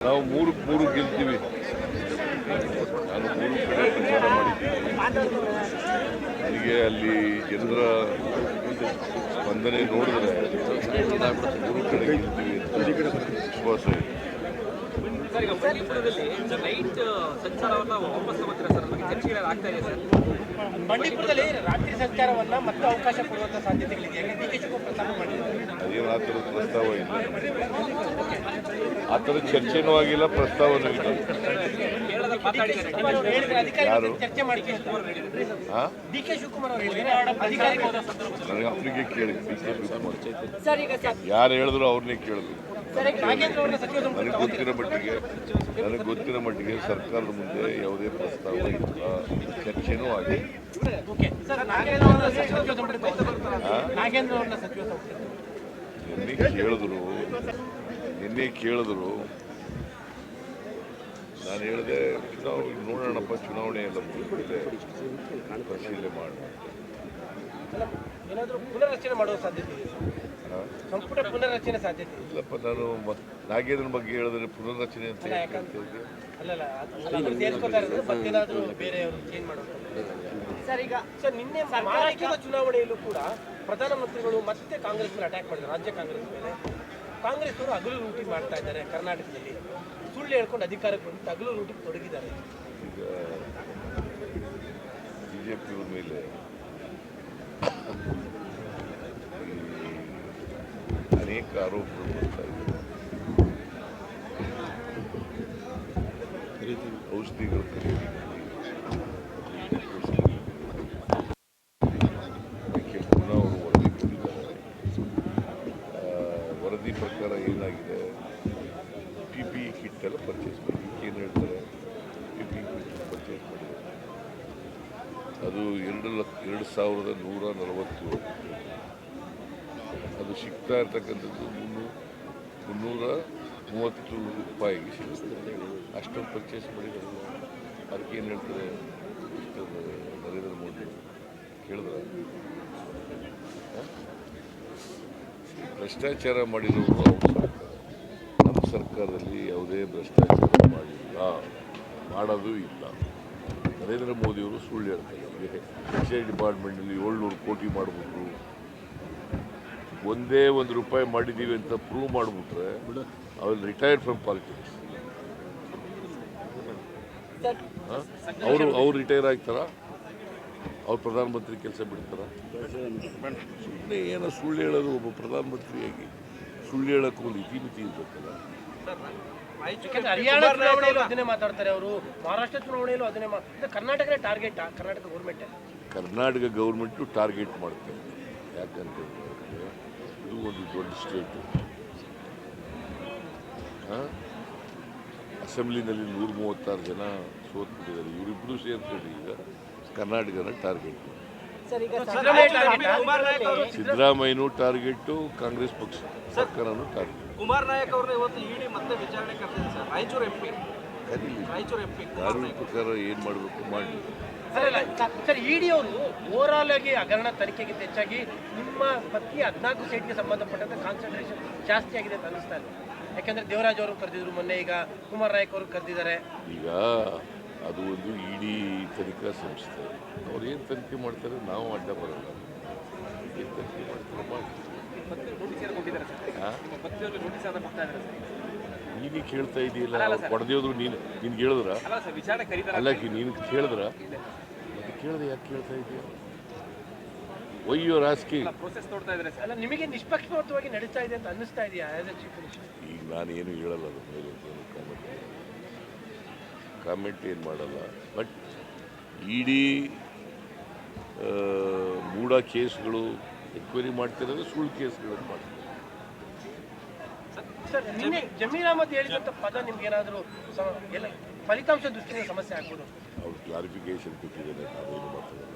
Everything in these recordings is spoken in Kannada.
ನಾವು ಮೂರು ಮೂರು ಗೆಲ್ತೀವಿ ನಾನು ಮೂರು ಕಡೆ ಪ್ರಚಾರ ಮಾಡಿದ್ದೀನಿ. ನನಗೆ ಅಲ್ಲಿ ಜನರ ಸ್ಪಂದನೆ ನೋಡಿದ್ರೆ ಮೂರು ಕಡೆ ಗೆಲ್ತೀವಿ ಅಂತ ವಿಶ್ವಾಸ ಇದೆ. ಬಂಡೀಪುರದಲ್ಲಿ ರಾತ್ರಿ ಸಂಚಾರವನ್ನ ಮತ್ತೆ ಅವಕಾಶ ಕೊಡುವಂತ ಸಾಧ್ಯತೆಗಳಿದೆ. ಅದೇನು ಆ ಥರದ ಪ್ರಸ್ತಾವ ಇಲ್ಲ. ಆ ಥರ ಚರ್ಚೆನೂ ಆಗಿಲ್ಲ, ಪ್ರಸ್ತಾವನೂ ಇಲ್ಲ. ಯಾರು? ನನಗೆ ಅವರಿಗೆ ಕೇಳಿ ಡಿ ಕೆ ಶಿವಕುಮಾರ್. ಯಾರು ಹೇಳಿದ್ರು ಅವ್ರನ್ನೇ ಸಂಪುಟ ನನಗೆ ಗೊತ್ತಿರೋ ಮಟ್ಟಿಗೆ, ನನಗೆ ಗೊತ್ತಿರೋ ಮಟ್ಟಿಗೆ ಸರ್ಕಾರದ ಮುಂದೆ ಯಾವುದೇ ಪ್ರಸ್ತಾವ ಇಲ್ಲ, ಚರ್ಚೆನೂ ಆಗಿದೆ. ಓಕೆ ಸರ್ ನಿನ್ನೆ ಕೇಳಿದ್ರು. ನಾನು ಹೇಳಿದೆ ಚುನಾವಣೆ ನೋಡೋಣಪ್ಪ ಚುನಾವಣೆ ಎಲ್ಲ ಮುಗಿದ್ಮೇಲೆ ಪರಿಶೀಲನೆ ಸಾಧ್ಯತೆ ಇದೆ? ಸಂಪುಟ ಪುನರ್ರಚನೆ ಸಾಧ್ಯತೆ ಇಲ್ಲಪ್ಪ ನಾನು ನಾಗೇಂದ್ರನ ಬಗ್ಗೆ ಹೇಳಿದ್ರೆ ಪುನರ್ರಚನೆ ಅಂತ ಸರ್ ಈಗ ಸರ್ ನಿನ್ನೆ ಮಹಾರಾಷ್ಟ್ರದ ಚುನಾವಣೆಯಲ್ಲೂ ಕೂಡ ಪ್ರಧಾನಮಂತ್ರಿಗಳು ಮತ್ತೆ ಕಾಂಗ್ರೆಸ್ ಮೇಲೆ ಅಟ್ಯಾಕ್ ಮಾಡಿದ್ರು ರಾಜ್ಯ ಕಾಂಗ್ರೆಸ್ ಮೇಲೆ. ಕಾಂಗ್ರೆಸ್ ಅವರು ಹಗಲು ಲೂಟಿ ಮಾಡ್ತಾ ಇದ್ದಾರೆ ಕರ್ನಾಟಕದಲ್ಲಿ. ಸುಳ್ಳು ಹೇಳ್ಕೊಂಡು ಅಧಿಕಾರಕ್ಕೆ ಬಂದು ಹಗಲು ಲೂಟಿಗೆ ತೊಡಗಿದ್ದಾರೆ. ಈಗ ಪಿಯವ್ರ ಮೇಲೆ ಅನೇಕ ಆರೋಪಗಳು ಬರ್ತಾ ಇದ್ದಾರೆ ಔಷಧಿಗಳು ಖರೀದಿನಲ್ಲಿ ಸಾವಿರದ ನೂರ ನಲವತ್ತೇಳು. ಅದು ಸಿಗ್ತಾ ಇರ್ತಕ್ಕಂಥದ್ದು ಮುನ್ನೂರು ಮುನ್ನೂರ ಮೂವತ್ತು ರೂಪಾಯಿಗೆ ಸಿಗುತ್ತೆ. ಅಷ್ಟೊಂದು ಪರ್ಚೇಸ್ ಮಾಡಿದ್ರು ಅದಕ್ಕೆ ಏನು ಹೇಳ್ತಾರೆ ನರೇಂದ್ರ ಮೋದಿ ಕೇಳಿದ್ರ? ಭ್ರಷ್ಟಾಚಾರ ಮಾಡಿರೋರು ಅವ್ರ ನಮ್ಮ ಸರ್ಕಾರದಲ್ಲಿ ಯಾವುದೇ ಭ್ರಷ್ಟಾಚಾರ ಮಾಡಿಲ್ಲ. ಮಾಡೋದು ಇಲ್ಲ. ನರೇಂದ್ರ ಮೋದಿಯವರು ಸುಳ್ಳು ಹೇಳ್ತಾರೆ ಎಕ್ಸೈಸ್ ಡಿಪಾರ್ಟ್ಮೆಂಟಲ್ಲಿ ಏಳ್ನೂರು ಕೋಟಿ ಮಾಡಿಬಿಟ್ರು. ಒಂದೇ ಒಂದು ರೂಪಾಯಿ ಮಾಡಿದ್ದೀವಿ ಅಂತ ಪ್ರೂವ್ ಮಾಡಿಬಿಟ್ರೆ ಅವ್ರು ರಿಟೈರ್ಡ್ ಫ್ರಮ್ ಪಾಲಿಟಿಕ್ಸ್ ಅವರು ಅವ್ರು ರಿಟೈರ್ ಆಗ್ತಾರ? ಅವ್ರು ಪ್ರಧಾನಮಂತ್ರಿ ಕೆಲಸ ಬಿಡ್ತಾರ? ಸುಮ್ಮನೆ ಏನೋ ಸುಳ್ಳು ಹೇಳೋದು ಒಬ್ಬ ಪ್ರಧಾನಮಂತ್ರಿಯಾಗಿ ಸುಳ್ಳು ಹೇಳೋಕ್ಕೂ ಒಂದು ಇತಿಮಿತಿ ಇರ್ಬೇಕಲ್ಲ ಹರಿಯಾಣ ಚುನಾವಣೆಯಲ್ಲೂ ಅದನ್ನೇ ಮಾತಾಡ್ತಾರೆ ಅವರು. ಮಹಾರಾಷ್ಟ್ರ ಚುನಾವಣೆಯಲ್ಲೂ ಅದನ್ನೇ ಕರ್ನಾಟಕನೇ target Karnataka government Karnataka government target ಮಾಡ್ತಾರೆ ಯಾಕಂತಂದ್ರೆ ಇದು. ಒಂದು ದೊಡ್ಡ ಸ್ಟೇಟು ಅಸೆಂಬ್ಲಿನಲ್ಲಿ ನೂರ ಮೂವತ್ತಾರು ಜನ ಸೋತ್ಬಿಟ್ಟಿದ್ದಾರೆ. ಇವರಿಬ್ಬರು ಸೇರ್ಕೊಂಡು ಈಗ ಕರ್ನಾಟಕನ ಟಾರ್ಗೆಟ್ ಸರ್ ಈಗ ಸಿದ್ದರಾಮಯ್ಯನೂ ಟಾರ್ಗೆಟು ಕಾಂಗ್ರೆಸ್ ಪಕ್ಷ ಸರ್ಕಾರನೂ ಟಾರ್ಗೆಟ್ ಕುಮಾರ್ ನಾಯಕ್ ಅವ್ರನ್ನ ಇವತ್ತು ಇಡಿ ಮತ್ತೆ ವಿಚಾರಣೆ ಕರೆದಿದೆ sir. Raichur M P. Raichur M P ಕಾನೂನು ಪ್ರಕಾರ ಏನು ಮಾಡಬೇಕು ಮಾಡಿ ಸರ್ ಇಡಿ ಅವರು ಓವರಾಲ್ ಆಗಿ ಹಗರಣ ತನಿಖೆಗಿಂತ ಹೆಚ್ಚಾಗಿ ನಿಮ್ಮ ಪತ್ನಿ ಹದಿನಾಲ್ಕು ಸೀಟ್ಗೆ ಸಂಬಂಧಪಟ್ಟಂತೆ ಕಾನ್ಸಂಟ್ರೇಷನ್ ಜಾಸ್ತಿ ಆಗಿದೆ ಅಂತ ಅನಿಸ್ತಾ ಇದೆ. ಯಾಕಂದ್ರೆ ದೇವರಾಜ್ ಅವರು ಕರೆದಿದ್ರು ಮೊನ್ನೆ ಈಗ ಕುಮಾರ್ ನಾಯಕ್ ಅವರು ಕರೆದಿದ್ದಾರೆ. ಈಗ ಅದು ಒಂದು ಇಡಿ ತನಿಖಾ ಸಂಸ್ಥೆ. ಅವ್ರು ಏನು ತನಿಖೆ ಮಾಡ್ತಾರೆ? ನಾವು ಅಡ್ಡ ಬರಲ್ಲ. ಏನು ತನಿಖೆ ಮಾಡ್ತಾರೆ? ಮಾಡಿ ನೀನೇ ಕೇಳ್ತಾ ಇದೆಯಲ್ಲ ಹೊಡೆದೇವ್ರು ನೀನು ನಿನ್ಗೆ ಹೇಳಿದ್ರ ಅಲ್ಲ ನೀನು ಕೇಳಿದ್ರ? ಅದು ಕೇಳಿದ್ರೆ ಯಾಕೆ ಕೇಳ್ತಾ ಇದೆಯಾ? ಒಯ್ಯೋ ರಾಜಕೀಯ ಪ್ರೋಸೆಸ್ ನೋಡ್ತಾ ಇದ್ರೆ ಅಲ್ಲ ನಿಮಗೆ ನಿಷ್ಪಕ್ಷಪಾತವಾಗಿ ನಡೀತಾ ಇದೆ ಅಂತ ಅನ್ನಿಸ್ತಾ ಇದೆಯಾ ಈಗ ನಾನು ಏನು ಹೇಳಲ್ಲ ಅದು ಮೇಲೆ ಕಾಮೆಂಟ್ ಕಾಮೆಂಟ್ ಏನು ಮಾಡಲ್ಲ. ಬಟ್ ಇಡೀ ಮೂಡ ಕೇಸ್ಗಳು ಎಕ್ವೈರಿ ಮಾಡ್ತಿರೋದು ಸುಳ್ಳು ಕೇಸ್ಗಳನ್ನು ಮಾಡ್ತಾರೆ ಸರ್ ನಿನ್ನೆ ಜಮೀರ್ ಅಹಮದ್ ಹೇಳಿದಂಥ ಪದ ನಿಮ್ಗೆ ಏನಾದರೂ ಎಲ್ಲ ಫಲಿತಾಂಶ ದೃಷ್ಟಿಯಿಂದ ಸಮಸ್ಯೆ ಆಗ್ಬೋದು? ಅವ್ರು ಕ್ಲಾರಿಫಿಕೇಶನ್ ಕೊಟ್ಟಿದ್ದಾರೆ ನಾವೇನು ಮಾತಾಡಲ್ಲ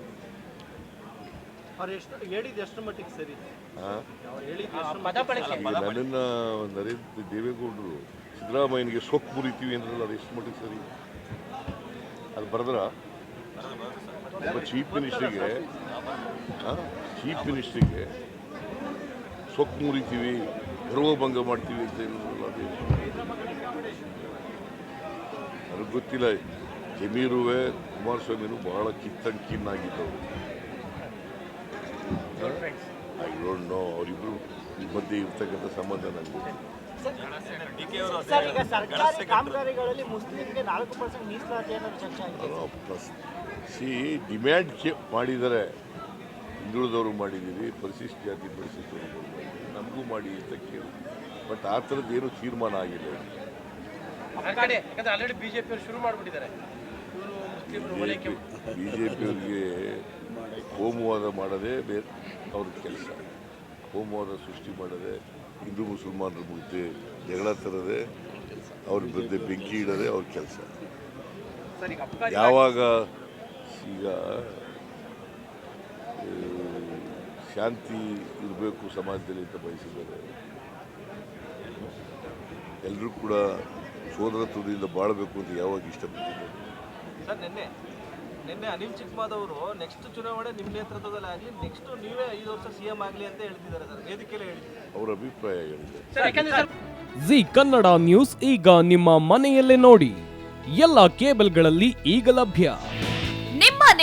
ಅವ್ರು ಎಷ್ಟು ಹೇಳಿದ್ದು ಎಷ್ಟು ಮಟ್ಟಿಗೆ ಸರಿ? ಹಾಂ? ಅವ್ರು ಹೇಳಿದ್ದು ಆ ಪದ ಬಳಕೆ ಈಗ ನನ್ನನ್ನು ನರೇಂದ್ರ ದೇವೇಗೌಡರು ಸಿದ್ದರಾಮಯ್ಯನಿಗೆ ಸೊಕ್ಕು ಮುರಿತೀವಿ ಅಂದ್ರಲ್ಲ ಅದು ಎಷ್ಟು ಮಟ್ಟಿಗೆ ಸರಿ? ಅದು ಬರೆದ್ರ? ಒಬ್ಬ ಚೀಫ್ ಮಿನಿಸ್ಟ್ರಿಗೆ ಚೀಫ್ ಮಿನಿಸ್ಟ್ರಿಗೆ ಸೊಕ್ಕು ಮುರಿತೀವಿ. ಗರ್ವಭಂಗ ಮಾಡ್ತೀವಿ ಅಂತ ಹೇಳಿದ್ರಲ್ಲ ಅದು. ನನಗೆ ಗೊತ್ತಿಲ್ಲ ಜಮೀರುವೆ ಕುಮಾರಸ್ವಾಮಿನೂ ಬಹಳ ಕಿತ್ತಂಕಿನ್ನಾಗಿದ್ದವರು ಐ ಡೋಂಟ್ ನೋ ಅವರಿಬ್ಬರು ಮಧ್ಯೆ ಇರ್ತಕ್ಕಂಥ ಸಂಬಂಧ ನನಗೆ ಸಿ ಡಿಮ್ಯಾಂಡ್ ಮಾಡಿದರೆ ಮಾಡಿದ್ದಾರೆ. ಹಿಂದುಳಿದವರು ಮಾಡಿದ್ದೀರಿ ಪರಿಶಿಷ್ಟ ಜಾತಿ ಪರಿಶಿಷ್ಟವರು ಮಾಡಿದ್ದೀರಿ ನಮಗೂ ಮಾಡಿ ಅಂತ ಕೇಳಿ. ಬಟ್ ಆ ಥರದ್ದು ಏನು ತೀರ್ಮಾನ ಆಗಿಲ್ಲ. ಆಲ್ರೆಡಿ ಕಡೆ ಯಾಕಂದ್ರೆ ಪಿಯವರು ಶುರು ಮಾಡ್ಬಿಟ್ಟಿದ್ದಾರೆ. ಬಿ ಜೆ ಪಿಯವರಿಗೆ ಕೋಮುವಾದ ಮಾಡೋದೇ ಬೇರೆ ಅವ್ರ ಕೆಲಸ. ಕೋಮುವಾದ ಸೃಷ್ಟಿ ಮಾಡದೆ ಹಿಂದೂ ಮುಸಲ್ಮಾನರ ಮುಗ್ದೆ ಜಗಳ ತರದೆ ಅವ್ರ ಬಂದೆ ಬೆಂಕಿ ಇಡೋದೇ ಅವ್ರ ಕೆಲಸ. ಯಾವಾಗ ಈಗ ಶಾಂತಿ ಇರಬೇಕು ಸಮಾಜದಲ್ಲಿ ಅಂತ ಬಯಸಿದ್ದಾರೆ. ಎಲ್ಲರೂ ಕೂಡ ಸೋದರತ್ವದಿಂದ ಬಾಳಬೇಕು ಅಂತ ಯಾವಾಗ ಇಷ್ಟಪಟ್ಟಿದ್ದಾರೆ ಸರ್ ನಿನ್ನೆ ನಿನ್ನೆ ಅನಿಲ್ ಚಿಕ್ಮಾದವರು ನೆಕ್ಸ್ಟ್ ಚುನಾವಣೆ ನಿಮ್ಮ ನೇತೃತ್ವದಲ್ಲಿ ಆಗಲಿ ನೆಕ್ಸ್ಟ್ ನೀವೇ ಐದು ವರ್ಷ ಸಿ ಎಂ ಆಗಲಿ ಅಂತ ಹೇಳ್ತಿದ್ದಾರೆ ಸರ್. ವೇದಿಕೆಯಲ್ಲಿ ಹೇಳಿದ್ದಾರೆ ಅವರ ಅಭಿಪ್ರಾಯ ಹೇಳಿದೆ ಜಿ ಕನ್ನಡ ನ್ಯೂಸ್ ಈಗ ನಿಮ್ಮ ಮನೆಯಲ್ಲೇ ನೋಡಿ. ಎಲ್ಲ ಕೇಬಲ್ಗಳಲ್ಲಿ ಈಗ ಲಭ್ಯ.